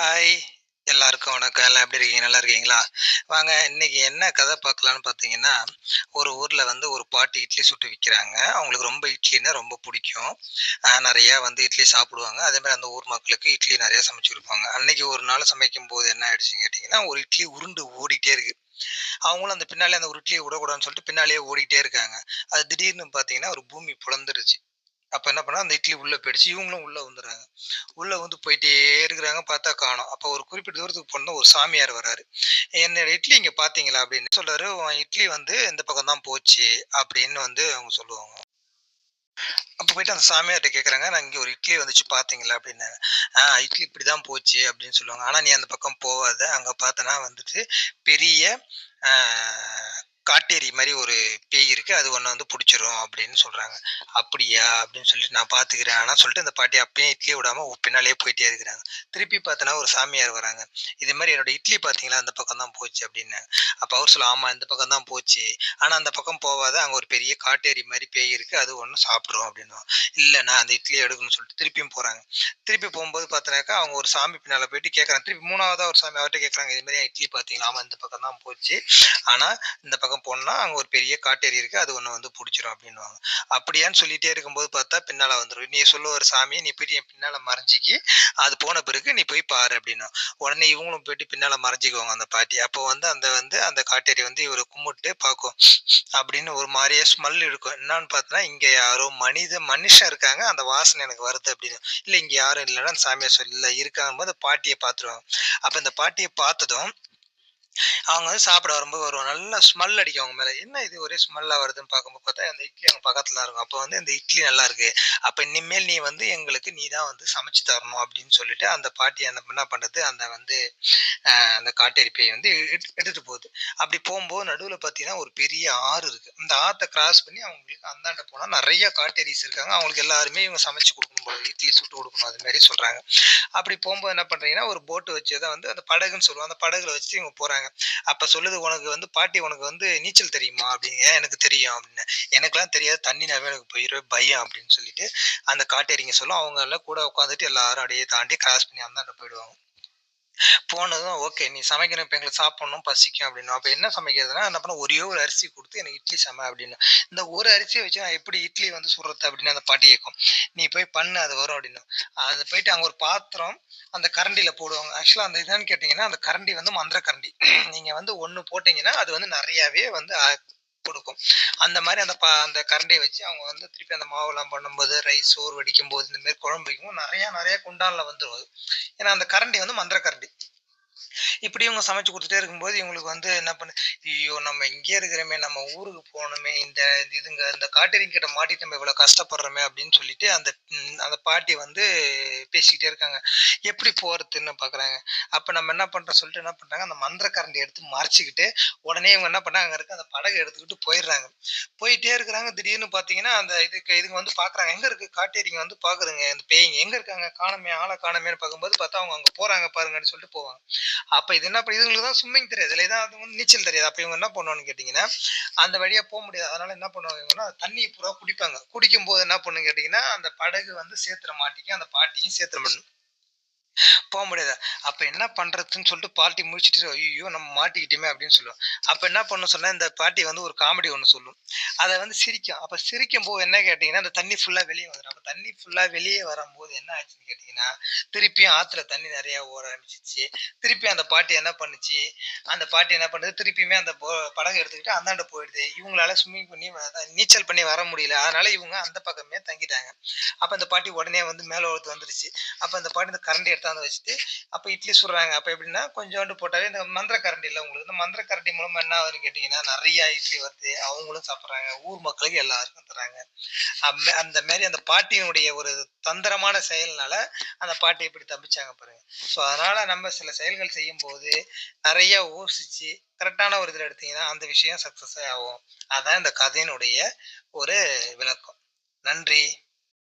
Hi எல்லாருக்கும் வணக்கம். எல்லாம் எப்படி இருக்கீங்க? நல்லா இருக்கீங்களா? வாங்க இன்னைக்கு என்ன கதை பார்க்கலான்னு பார்த்தீங்கன்னா ஒரு ஊரில் வந்து ஒரு பாட்டி இட்லி சுட்டு விற்கிறாங்க அவங்களுக்கு ரொம்ப இட்லின்னா ரொம்ப பிடிக்கும். நிறையா வந்து இட்லி சாப்பிடுவாங்க. அதேமாதிரி அந்த ஊர் மக்களுக்கு இட்லி நிறையா சமைச்சு கொடுப்பாங்க. அன்னைக்கு ஒரு நாள் சமைக்கும் போது என்ன ஆயிடுச்சுன்னு கேட்டிங்கன்னா ஒரு இட்லி உருண்டு ஓடிட்டே இருக்கு. அவங்களும் அந்த பின்னாலே அந்த ஒரு இட்லியை விடக்கூடாதுன்னு சொல்லிட்டு பின்னாலேயே ஓடிட்டே இருக்காங்க. அது திடீர்னு பார்த்தீங்கன்னா ஒரு பூமி புலந்துருச்சு. அப்ப என்ன பண்ணா அந்த இட்லி உள்ள போயிடுச்சு. இவங்களும் உள்ள வந்துடுறாங்க. உள்ள வந்து போயிட்டே இருக்கிறாங்க. பார்த்தா காணும். அப்ப ஒரு குறிப்பிட்ட தூரத்துக்கு போனா ஒரு சாமியார் வராரு என்னோட இட்லி இங்க பாத்தீங்களா அப்படின்னு சொல்றாரு. இட்லி வந்து இந்த பக்கம் தான் போச்சு அப்படின்னு வந்து அவங்க சொல்லுவாங்க. அப்போ போயிட்டு அந்த சாமியார்கிட்ட கேட்குறாங்க நான் இங்கே ஒரு இட்லி வந்துச்சு பார்த்தீங்களா? அப்படின்னாங்க. ஆ இட்லி இப்படி தான் போச்சு அப்படின்னு சொல்லுவாங்க. ஆனால் நீ அந்த பக்கம் போகாத. அங்கே பார்த்தனா வந்துட்டு பெரிய காட்டேரி மாதிரி ஒரு பேய் இருக்குது அது ஒன்று வந்து பிடிச்சிரும் அப்படின்னு சொல்கிறாங்க அப்படியா? அப்படின்னு சொல்லிட்டு நான் பார்த்துக்கிறேன் ஆனால் சொல்லிட்டு அந்த பாட்டி அப்பயும் இட்லி விடாமல் பின்னாலே பின்னாலேயே போயிட்டே இருக்கிறாங்க. திருப்பி பார்த்தனா ஒரு சாமியார் வராங்க. இது மாதிரி என்னோட இட்லி பார்த்தீங்களா அந்த பக்கம் தான் போச்சு அப்படின்னு அப்போ அவர் சொல்ல ஆமாம் இந்த பக்கம் தான் போச்சு. ஆனால் அந்த பக்கம் போகாத அங்கே ஒரு பெரிய காட்டேரி மாதிரி பேய் இருக்குது அது ஒன்று சாப்பிட்றோம் அப்படின்னு இல்லை நான் அந்த இட்லி எடுக்கணும்னு சொல்லிட்டு திருப்பியும் போகிறாங்க திருப்பி போகும்போது பார்த்தனாக்கா அவங்க ஒரு சாமி பின்னால் போயிட்டு கேட்குறாங்க திருப்பி மூணாவதாக ஒரு சாமி அவர்கிட்ட கேட்குறாங்க இது மாதிரி இட்லி பார்த்தீங்களா ஆமாம் இந்த பக்கம் தான் போச்சு. ஆனால் இந்த பக்கம் போனால் அங்கே ஒரு பெரிய காட்டேரி இருக்குது அது ஒன்று வந்து பிடிச்சிரும் அப்படின்னுவாங்க. அப்படியான்னு சொல்லிகிட்டே இருக்கும்போது பார்த்தா பின்னால் வந்துடும் நீ சொல்ல ஒரு சாமியை நீ போய் என் பின்னால் மறைஞ்சிக்கி அது போன பிறகு நீ போய் பாரு அப்படின்னா. உடனே இவங்களும் போயிட்டு பின்னால் மறைஞ்சிக்குவாங்க அந்த பாட்டி. அப்போ வந்து அந்த வந்து அந்த காட்டேரி வந்து இவரை கும்பிட்டு பார்க்கும். அப்படின்னு ஒரு மாதிரியே ஸ்மெல் இருக்கும். என்னன்னு பார்த்தோன்னா இங்கே யாரோ மனித மனுஷன் இருக்காங்க. அந்த வாசனை எனக்கு வருது அப்படின்னு. இல்லை இங்கே யாரும் இல்லைன்னா அந்த சாமியார் சொல்லி இருக்காங்க போது பாட்டியை பார்த்துருவாங்க. அப்போ இந்த பாட்டியை பார்த்ததும் அவங்க வந்து சாப்பிட வரும்போது வருவாங்க நல்லா ஸ்மெல் அடிக்கும் அவங்க மேலே. என்ன இது ஒரே ஸ்மெல்லாக வருதுன்னு பார்க்கும்போது பார்த்தா அந்த இட்லி அவங்க பக்கத்துல இருக்கும். அப்போ வந்து இந்த இட்லி நல்லா இருக்கு. அப்போ இனிமேல் நீ வந்து எங்களுக்கு நீ தான் வந்து சமைச்சு தரணும் அப்படின்னு சொல்லிட்டு அந்த பாட்டி அந்த என்ன பண்றது? அந்த வந்து ஆஹ் அந்த காட்டேரி பேய் வந்து எடுத்துட்டு போகுது. அப்படி போகும்போது நடுவில் பார்த்தீங்கன்னா ஒரு பெரிய ஆறு இருக்கு. அந்த ஆற்றை கிராஸ் பண்ணி அவங்களுக்கு அந்தாண்ட போனால் நிறைய காட்டேரிஸ் இருக்காங்க. அவங்களுக்கு எல்லாருமே இவங்க சமைச்சு கொடுக்கும் இட்லி சுட்டு கொடுக்கணும் அது மாதிரி சொல்கிறாங்க அப்படி போகும்போது என்ன பண்ணுறீங்கன்னா ஒரு போட்டு வச்சு தான் வந்து அந்த படகுன்னு சொல்லுவாங்க. அந்த படகுல வச்சு இவங்க போகிறாங்க அப்போ சொல்லுது உனக்கு வந்து பாட்டி உனக்கு வந்து நீச்சல் தெரியுமா? அப்படின்னு "ஏன் எனக்கு தெரியும்? அப்படின்னு. எனக்கெல்லாம் தெரியாது தண்ணினாவே எனக்கு போயிடுவே பயம் அப்படின்னு சொல்லிட்டு அந்த காட்டேரிங்க சொல்லும். அவங்க எல்லாம் கூட உட்காந்துட்டு எல்லாரும் அப்படியே தாண்டி கிராஸ் பண்ணி அந்தாண்ட போயிடுவாங்க. போனதும் ஓகே நீ சமைக்கணும் இப்போ எங்களுக்கு சாப்பிடணும் பசிக்கும் அப்படின்னா. அப்போ என்ன சமைக்கிறதுனா என்ன பண்ண ஒரே ஒரு அரிசி கொடுத்து எனக்கு இட்லி சமை அப்படின்னு. இந்த ஒரு அரிசியை வச்சு நான் எப்படி இட்லி வந்து சுடுறது அப்படின்னு அந்த பாட்டி கேட்கும் நீ போய் பண்ணு அது வரும் அப்படின்னு. அது போயிட்டு அங்கே ஒரு பாத்திரம் அந்த கரண்டியில் போடுவாங்க. ஆக்சுவலாக அந்த இதான்னு கேட்டிங்கன்னா அந்த கரண்டி வந்து மந்திர கரண்டி. நீங்கள் வந்து ஒன்று போட்டிங்கன்னா அது வந்து நிறையாவே வந்து கொடுக்கும். அந்த மாதிரி அந்த பா அந்த கரண்டியை வச்சு அவங்க வந்து திருப்பி அந்த மாவுலாம் பண்ணும்போது ரைஸ் சோறு வடிக்கும் போது இந்த மாதிரி குழம்பு வைக்கும்போது நிறையா நிறையா குண்டானில் வந்துடும் அது. ஏன்னா அந்த கரண்டி வந்து மந்திர கரண்டி இப்படி இவங்க சமைச்சு கொடுத்துட்டே இருக்கும்போது இவங்களுக்கு வந்து என்ன பண்ணு ஐயோ நம்ம இங்கே இருக்கிறோமே நம்ம ஊருக்கு போகணுமே இந்த இதுங்க இந்த காட்டேரிங்க கிட்ட மாட்டிட்டு நம்ம இவ்வளவு கஷ்டப்படுறோமே அப்படின்னு சொல்லிட்டு அந்த அந்த பாட்டி வந்து பேசிக்கிட்டே இருக்காங்க. எப்படி போறதுன்னு பாக்குறாங்க. அப்ப நம்ம என்ன பண்றோம் சொல்லிட்டு என்ன பண்றாங்க அந்த மந்திர எடுத்து மறைச்சிக்கிட்டு உடனே இவங்க என்ன பண்ணாங்க அங்கே இருக்க அந்த படகை எடுத்துக்கிட்டு போயிடுறாங்க. போயிட்டே இருக்கிறாங்க. திடீர்னு பாத்தீங்கன்னா அந்த இதுக்கு இதுங்க வந்து பாக்குறாங்க. எங்க இருக்கு காட்டேரிங்க வந்து பாக்குறங்க அந்த பேய்ங்க. எங்க இருக்காங்க? காணமே ஆளை காணமேன்னு பார்க்கும்போது பார்த்தா அவங்க அங்க போறாங்க பாருங்கன்னு சொல்லிட்டு போவாங்க. அப்ப இது என்ன இதுங்களுக்கு தான் ஸ்விம்மிங் தெரியாது. இதுல தான் அது வந்து நீச்சல் தெரியாது. அப்ப இவங்க என்ன பண்ணுவான்னு கேட்டீங்கன்னா அந்த வழியா போக முடியாது. அதனால என்ன பண்ணுவாங்க இவங்கன்னா தண்ணி பூரா குடிப்பாங்க. குடிக்கும் போது என்ன பண்ணுன்னு கேட்டீங்கன்னா அந்த படகு வந்து சேத்துல மாட்டிக்கும் அந்த பாட்டியும் சேத்துல பண்ணும் போக முடியாது. அப்ப என்ன பண்றதுன்னு சொல்லிட்டு பாட்டி முடிச்சிட்டு ஐயோ நம்ம மாட்டிக்கிட்டோமே அப்படின்னு சொல்லுவோம். அப்ப என்ன பண்ணும் சொன்னால் இந்த பாட்டி வந்து ஒரு காமெடி ஒன்று சொல்லும். அதை வந்து சிரிக்கும். அப்போ சிரிக்கும் போது என்ன கேட்டிங்கன்னா அந்த தண்ணி ஃபுல்லா வெளியே வந்துடும் அப்போ தண்ணி ஃபுல்லா வெளியே வரும்போது என்ன ஆச்சுன்னு கேட்டீங்கன்னா திருப்பியும் ஆற்றுல தண்ணி நிறையா ஓட ஆரம்பிச்சிச்சு. திருப்பி அந்த பாட்டி என்ன பண்ணுச்சு? அந்த பாட்டி என்ன பண்ணுது? திருப்பியுமே அந்த படகு எடுத்துக்கிட்டு அந்தாண்ட போயிடுது. இவங்களால ஸ்விம்மிங் பண்ணி நீச்சல் பண்ணி வர முடியல. அதனால இவங்க அந்த பக்கமே தங்கிட்டாங்க. அப்போ அந்த பாட்டி உடனே வந்து மேலே ஒருத்து வந்துருச்சு. அப்போ அந்த பாட்டி இந்த கரண்டி எடுத்தாந்து வச்சுட்டு அப்போ இட்லி சுடுறாங்க. அப்போ எப்படின்னா கொஞ்சோண்டு போட்டாலே இந்த மந்திர கரண்டி இல்லை உங்களுக்கு. இந்த மந்திர கரண்டி மூலமாக என்ன ஆகுதுன்னு கேட்டிங்கன்னா நிறைய இட்லி வருது அவங்களும் சாப்பிட்றாங்க. ஊர் மக்களுக்கு எல்லாருக்கும் தராங்க அந்த மாதிரி அந்த பாட்டியினுடைய ஒரு தந்திரமான செயல்னால அந்த பாட்டி எப்படி தப்பிச்சாங்க பாருங்க. ஸோ அதனால் நம்ம சில செயல்கள் செய்யும் போது நிறைய யோசிச்சு கரெக்டான ஒரு இதில் எடுத்தீங்கன்னா அந்த விஷயம் சக்ஸஸே ஆகும். அதான் இந்த கதையினுடைய ஒரு விளக்கம். நன்றி.